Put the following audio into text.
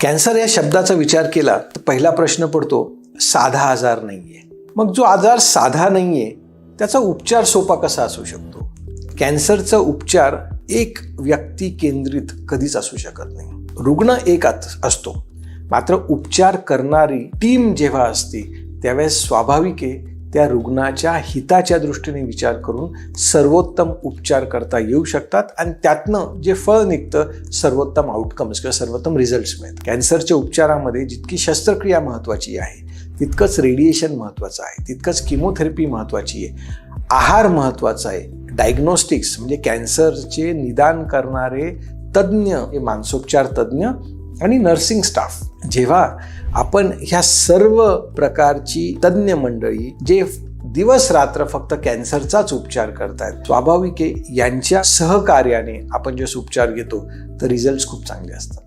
Cancer या शब्दाचा विचार केला तर पहिला प्रश्न पडतो साधा आजार नाही आहे मग जो आजार साधा नाही आहे त्याचा उपचार सोपा कसा असू शकतो? कॅन्सरचा उपचार एक व्यक्ती केंद्रित कधीच असू शकत नाही. रुग्ण एक असतो. मात्र उपचार करणारी टीम जेव्हा असते त्यावेळेस स्वाभाविक आहे त्या रुग्णाच्या हिताच्या दृष्टीने विचार करून सर्वोत्तम उपचार करता येऊ शकतात आणि त्यातनं जे फळ निघतं सर्वोत्तम आउटकम्स किंवा सर्वोत्तम रिझल्ट्स मिळतात. कॅन्सरच्या उपचारामध्ये जितकी शस्त्रक्रिया महत्त्वाची आहे तितकंच रेडिएशन महत्त्वाचं आहे तितकंच किमोथेरपी महत्त्वाची आहे आहार महत्त्वाचा आहे डायग्नोस्टिक्स म्हणजे कॅन्सरचे निदान करणारे तज्ज्ञ हे मानसोपचार तज्ज्ञ आणि नर्सिंग स्टाफ जेव्हा आपण ह्या सर्व प्रकारची तज्ज्ञ मंडळी जे दिवस रात्र फक्त कॅन्सरचाच उपचार करतायत स्वाभाविक आहे यांच्या सहकार्याने आपण जे उपचार घेतो तर रिझल्ट खूप चांगले असतात.